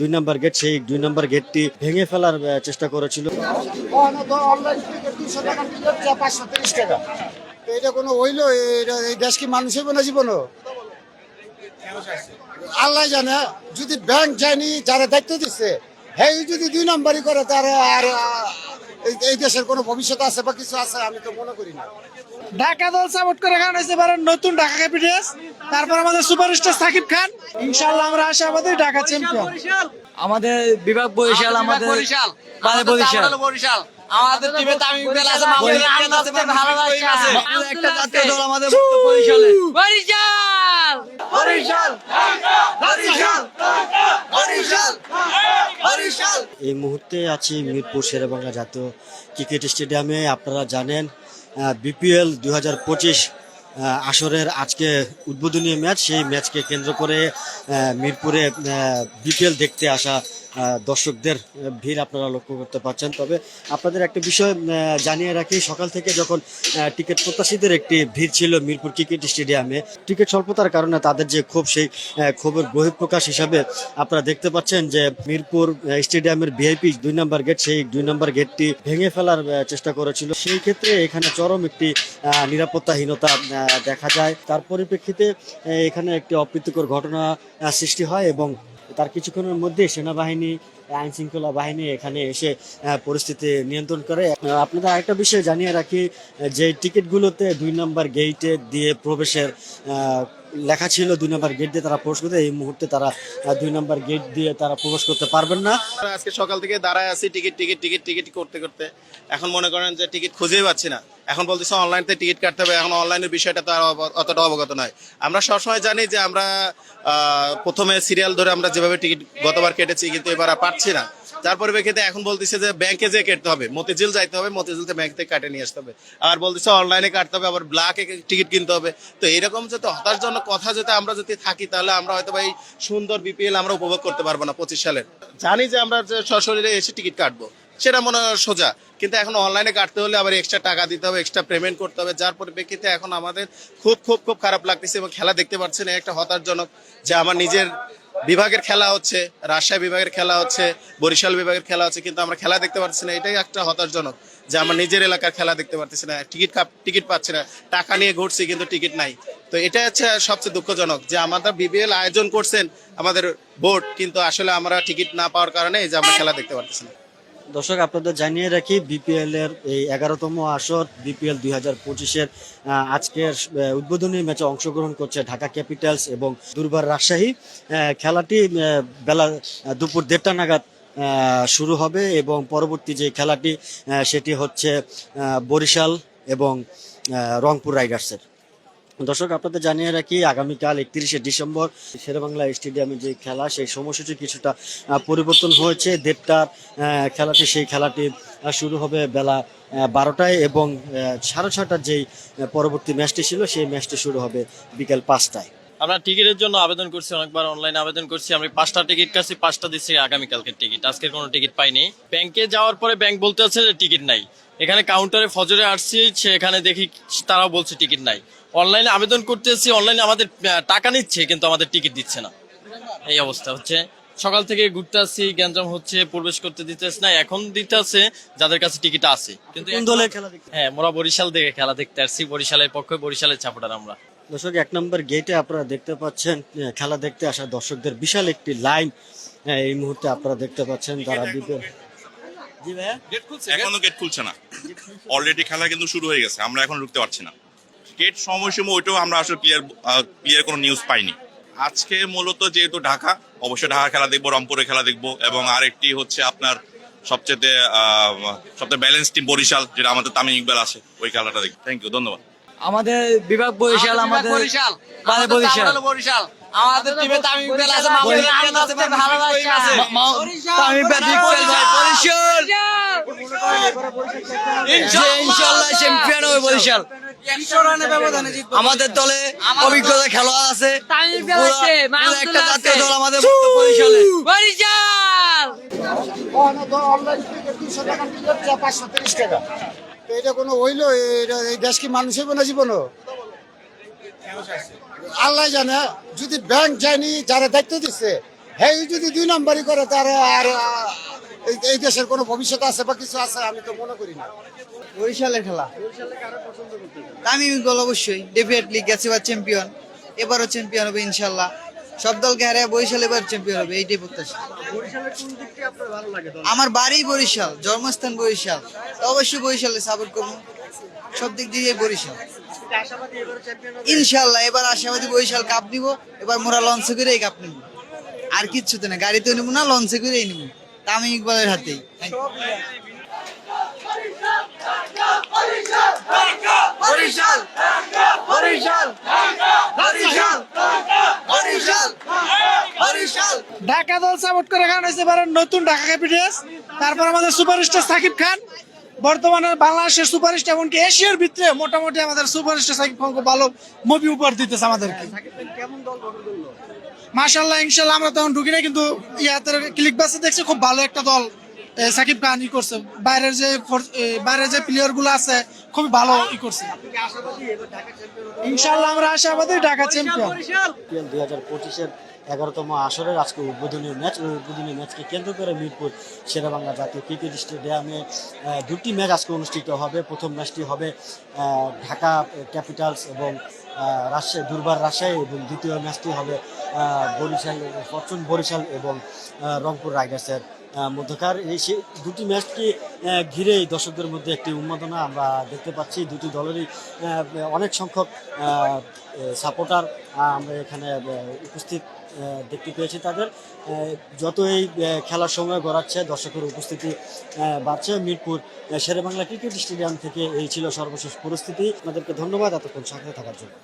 দুই নম্বর গেট সেই দুই নম্বর গেটটি ভেঙে ফেলার চেষ্টা করেছিল। এটা কোনো হইল এই দেশ কি মানুষ হইব না জীবনও আল্লাহ জানে, যদি ব্যাংক যায়নি, যারা দায়িত্ব দিচ্ছে হ্যাঁ যদি দুই নম্বরই করে, তারা আর এই- এই দেশের কোনো ভবিষ্যৎ আছে বা কিছু আছে আমি তো মনে করি না। ঢাকা দল সাপোর্ট করে খান হয়েছে এবারে নতুন ঢাকা ক্যাপিটালস তারপর আমাদের সুপারস্টার সাকিব খান। ইনশাআল্লাহ আমরা আশাবাদী ঢাকা চ্যাম্পিয়ন আমাদের বিভাগ বরিশাল আমাদের বরিশাল। বরিশাল। বরিশাল। আমাদের টিমে তামিম ইকবাল আছে রহমান আছে ভালোবাসা আমাদের একটা জাতীয় দল আমাদের বরিশালে। বরিশাল বরিশাল বরিশাল বরিশাল বরিশাল এই মুহূর্তে আছি মিরপুর শেরেবাংলা জাতীয় ক্রিকেট স্টেডিয়ামে। আপনারা জানেন বিপিএল দু হাজার পঁচিশ আসরের আজকে উদ্বোধনী ম্যাচ। সেই ম্যাচকে কেন্দ্র করে মিরপুরে বিপিএল দেখতে আসা দর্শকদের ভিড় আপনারা লক্ষ্য করতে পারছেন। তবে আপনাদের একটা বিষয় জানিয়ে রাখি, সকাল থেকে যখন টিকিট প্রত্যাশীদের একটি ভিড় ছিল মিরপুর ক্রিকেট স্টেডিয়ামে, টিকিট স্বল্পতার কারণে তাদের যে ক্ষোভ সেই ক্ষোভের বহিঃপ্রকাশ হিসাবে আপনারা দেখতে পাচ্ছেন যে মিরপুর স্টেডিয়ামের ভিআইপি দুই নম্বর গেট, সেই দুই নম্বর গেটটি ভেঙে ফেলার চেষ্টা করেছিল। সেই ক্ষেত্রে এখানে চরম একটি নিরাপত্তাহীনতা দেখা যায়। তার পরিপ্রেক্ষিতে এখানে একটি অপ্রীতিকর ঘটনা সৃষ্টি হয় এবং তার কিছুক্ষণের মধ্যে সেনাবাহিনী, আইন শৃঙ্খলা বাহিনী এখানে এসে পরিস্থিতি নিয়ন্ত্রণ করে। আপনাদের আরেকটা বিষয় জানিয়ে রাখি, যে টিকিটগুলোতে দুই নম্বর গেইটে দিয়ে প্রবেশের লেখা ছিল দুই নম্বর গেট দিয়ে তারা প্রবেশ করতে, এই মুহূর্তে তারা দুই নম্বর গেট দিয়ে তারা প্রবেশ করতে পারবেন না। আজকে সকাল থেকে দাঁড়ায় আছি টিকিট টিকিট টিকিট টিকিট করতে করতে। এখন মনে করেন যে টিকিট খুঁজেই পাচ্ছি না। এখন বলতেছে অনলাইনতে টিকিট কাটতে হবে, এখন অনলাইনের বিষয়টা তো আর অতটা অবগত নয়। আমরা সবসময় জানি যে আমরা প্রথমে সিরিয়াল ধরে আমরা যেভাবে টিকিট গতবার কেটেছি, কিন্তু এবার পাচ্ছি না। যার পরিপ্রেক্ষিতে এখন বলতেছে যে ব্যাংকে যেয়ে কেটতে হবে। মতিঝিল যাইতে হবে, মতিঝিল থেকে ব্যাংক থেকে কাটে নিয়ে আসতে হবে। আর বলতেছে অনলাইনে কাটতে হবে, আবার ব্ল্যাকে টিকিট কিনতে হবে। তো এরকম যাতে হতাশজনক কথা যাতে আমরা যদি থাকি, তাহলে আমরা হয়তো ভাই সুন্দর বিপিএল আমরা উপভোগ করতে পারব না পঁচিশ সালের। জানি যে আমরা যে সশরীরে এসে টিকিট কাটবো, সেটা মনে হয় সোজা। কিন্তু এখন অনলাইনে কাটতে হলে আবার এক্সট্রা টাকা দিতে হবে এক্সট্রা পেমেন্ট করতে হবে। যার পরিপ্রেক্ষিতে এখন আমাদের খুব খুব খুব খারাপ লাগতেছে এবং খেলা দেখতে পাচ্ছেন, একটা হতাশজনক যে আমার নিজের বিভাগের খেলা হচ্ছে, রাজশাহী বিভাগের খেলা হচ্ছে, বরিশাল বিভাগের খেলা হচ্ছে, কিন্তু আমরা খেলা দেখতে পাচ্ছি না। এটাই একটা হতাশজনক যে আমরা নিজের এলাকার খেলা দেখতে পারতেছি না, টিকিট টিকিট পাচ্ছি না, টাকা নিয়ে ঘুরছি কিন্তু টিকিট নাই। তো এটা হচ্ছে সবচেয়ে দুঃখজনক যে আমাদের বিবিএল আয়োজন করছেন আমাদের বোর্ড, কিন্তু আসলে আমরা টিকিট না পাওয়ার কারণে এই যে আমরা খেলা দেখতে পারতেছি না। দর্শক, আপনাদের জানিয়ে রাখি বিপিএল এর এই এগারোতম আসর বিপিএল দুই হাজার পঁচিশের আজকের উদ্বোধনী ম্যাচে অংশগ্রহণ করছে ঢাকা ক্যাপিটালস এবং দুর্বার রাজশাহী। খেলাটি বেলা দুপুর দেড়টা নাগাদ শুরু হবে এবং পরবর্তী যে খেলাটি সেটি হচ্ছে বরিশাল এবং রংপুর রাইডার্সের। দর্শক, আপনাদের জানিয়ে রাখি, আগামীকাল একত্রিশে ডিসেম্বর শেরেবাংলা স্টেডিয়ামে যে খেলা, সেই সময়সূচি কিছুটা পরিবর্তন হয়েছে। দেড়টার খেলাটি, সেই খেলাটি শুরু হবে বেলা বারোটায় এবং সাড়ে ছটার যেই পরবর্তী ম্যাচটি ছিল, সেই ম্যাচটি শুরু হবে বিকেল পাঁচটায়। আমরা টিকিটের জন্য আবেদন করছি, অনেকবার অনলাইনে আবেদন করছি। আমি পাঁচটা টিকিট কাটছি পাঁচটা দিচ্ছি আগামীকালকের টিকিট। আজকের কোনো টিকিট পাইনি। ব্যাংকে যাওয়ার পরে ব্যাংক বলতে আছে যে টিকিট নাই। এখানে কাউন্টারে ফজরে আসছি সেখানে দেখি তারাও বলছে টিকিট নাই। অনলাইনে আবেদন করতেছি অনলাইনে আমাদের টাকা নিচ্ছে কিন্তু আমাদের টিকিট দিচ্ছে না। এই অবস্থা হচ্ছে। সকাল থেকে ঘুরতে আসছি গ্যাঞ্জাম হচ্ছে প্রবেশ করতে দিতে না। এখন দিতে আছে যাদের কাছে টিকিট আছে। কিন্তু দলের খেলা দেখতে? হ্যাঁ মোরা বরিশাল থেকে খেলা দেখতে আসছি বরিশালের পক্ষে বরিশালের চাপটার আমরা। দর্শক এক নম্বর গেটে আপনারা দেখতে পাচ্ছেন খেলা দেখতে আসা দর্শকদের বিশাল একটি লাইন এই মুহূর্তে আপনারা দেখতে পাচ্ছেন তারা এখনও গেট খুলছে না। অলরেডি খেলা কিন্তু শুরু হয়ে গেছে আমরা এখন ঢুকতে পারছি না। গেট সময়সীমা ওইটাও আমরা আসলে ক্লিয়ার ক্লিয়ার কোনো নিউজ পাইনি। আজকে মূলত যেহেতু ঢাকা অবশ্যই ঢাকা খেলা দেখব রংপুরে খেলা দেখব এবং আরেকটি হচ্ছে আপনার সবচেয়ে সবচেয়ে ব্যালেন্স টিম বরিশাল যেটা আমাদের তামিম ইকবাল আছে ওই খেলাটা দেখব। থ্যাংক ইউ ধন্যবাদ। আমাদের বিভাগ বরিশাল আমাদের বরিশাল। বরিশাল। আমাদের টিমে তামিম ইকবাল আছে আছে ভালোবাসা তামিম ভাই বরিশাল। ইনশাআল্লাহ চ্যাম্পিয়ন হবে বরিশাল। আমাদের দলে অভিজ্ঞতা খেলোয়াড় আছে। একটা জাতীয়। দল আমাদের বরিশালে বরিশাল অনলাইন টিকিট দুশো টাকার পাঁচশো তিরিশ টাকা তো এটা কোনো হইল এটা এই দেশ কি মানুষ হইব না জীবনও? আল্লাহ জানে, যদি ব্যাংক যায়নি, যারা দায়িত্ব দিচ্ছে হ্যাঁ যদি দুই নম্বরই করে, তার আর, এই- দেশের কোনো ভবিষ্যৎ আছে বা কিছু আছে, আমি তো মনে করি না। বরিশালের খেলা। তামিম ইকবাল অবশ্যই ডেফিনেটলি গেছে এবার চ্যাম্পিয়ন এবারও চ্যাম্পিয়ন হবে ইনশাল্লাহ। সব দলকে হারিয়ে বরিশাল এবার চ্যাম্পিয়ন হবে, এইটাই প্রত্যাশা। আমার বাড়ি বরিশাল জন্মস্থান বরিশাল। অবশ্যই বরিশালে সাপোর্ট করব। সব দিক দিয়ে বরিশাল। ইনশাল্লাহ এবার আশাবাদী বরিশাল কাপ নিব এবার মোরা লঞ্চে করেই কাপ নিব। আর কিচ্ছুতে না গাড়িতেও নিব না লঞ্চে করেই নিব। তামিম ইকবালের হাতেই বরিশাল বরিশাল বরিশাল বরিশাল বরিশাল ঢাকা দল সাপোর্ট করে কারণ হচ্ছে এবারে নতুন ঢাকা ক্যাপিটালস তারপর আমাদের সুপারস্টার সাকিব খান। বর্তমানে বাংলাদেশের সুপারস্টার এমনকি এশিয়ার ভিতরে মোটামুটি আমাদের সুপারস্টার সাকিব খান খুব ভালো মুভি উপহার দিতেছে আমাদেরকে। মাশাল্লাহ ইনশাল্লাহ আমরা তখন ঢুকি না কিন্তু ইয়াতে ক্লিক বাসে দেখছি খুব ভালো একটা দল সাকিব খান ই করছে। বাইরের যে বাইরের যে প্লেয়ারগুলো আছে খুবই ভালো ই করছে। ইনশাল্লাহ আমরা আশাবাদী ঢাকা চ্যাম্পিয়ন দুই হাজার পঁচিশের এগারোতম আসরের আজকে উদ্বোধনীয় ম্যাচ। ওই উদ্বোধনী ম্যাচকে কেন্দ্র করে মিরপুর শেরেবাংলা জাতীয় ক্রিকেট স্টেডিয়ামে দুটি ম্যাচ আজকে অনুষ্ঠিত হবে। প্রথম ম্যাচটি হবে ঢাকা ক্যাপিটালস এবং রাজশাহী, দুর্বার রাজশাহী এবং দ্বিতীয় ম্যাচটি হবে বরিশাল, ফরচুন বরিশাল এবং রংপুর রাইডার্সের মধ্যকার। এই দুটি ম্যাচকে ঘিরেই দর্শকদের মধ্যে একটি উন্মাদনা আমরা দেখতে পাচ্ছি। দুটি দলেরই অনেক সংখ্যক সাপোর্টার আমরা এখানে উপস্থিত দেখতে পেয়েছি তাদের। যত এই খেলার সময় গড়াচ্ছে, দর্শকের উপস্থিতি বাড়ছে। মিরপুর শেরেবাংলা ক্রিকেট স্টেডিয়াম থেকে এই ছিল সর্বশেষ পরিস্থিতি। আপনাদেরকে ধন্যবাদ এতক্ষণ সাথে থাকার জন্য।